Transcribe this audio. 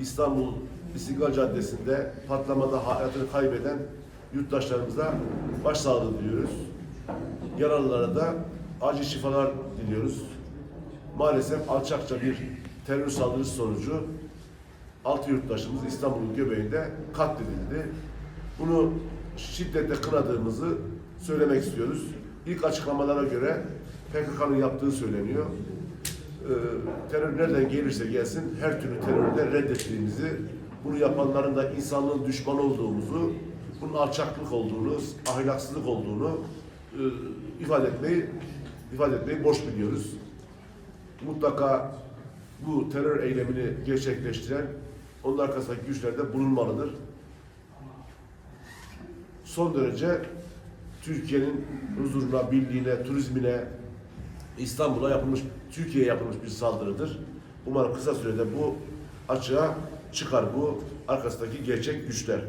İstanbul İstiklal Caddesi'nde patlamada hayatını kaybeden yurttaşlarımıza başsağlığı diliyoruz. Yaralılara da acil şifalar diliyoruz. Maalesef alçakça bir terör saldırısı sonucu altı yurttaşımız İstanbul'un göbeğinde katledildi. Bunu şiddetle kınadığımızı söylemek istiyoruz. İlk açıklamalara göre PKK'nın yaptığı söyleniyor. Ee, terör nereden gelirse gelsin her türlü terörü de reddettiğimizi, bunu yapanların da insanlığın düşmanı olduğumuzu, bunun alçaklık olduğunu, ahlaksızlık olduğunu e, ifade etmeyi ifade etmeyi borç biliyoruz. Mutlaka bu terör eylemini gerçekleştiren onun arkasındaki güçlerde bulunmalıdır. Son derece Türkiye'nin huzuruna, birliğine, turizmine, İstanbul'a yapılmış, Türkiye'ye yapılmış bir saldırıdır. Umarım kısa sürede bu açığa çıkar bu arkasındaki gerçek güçler.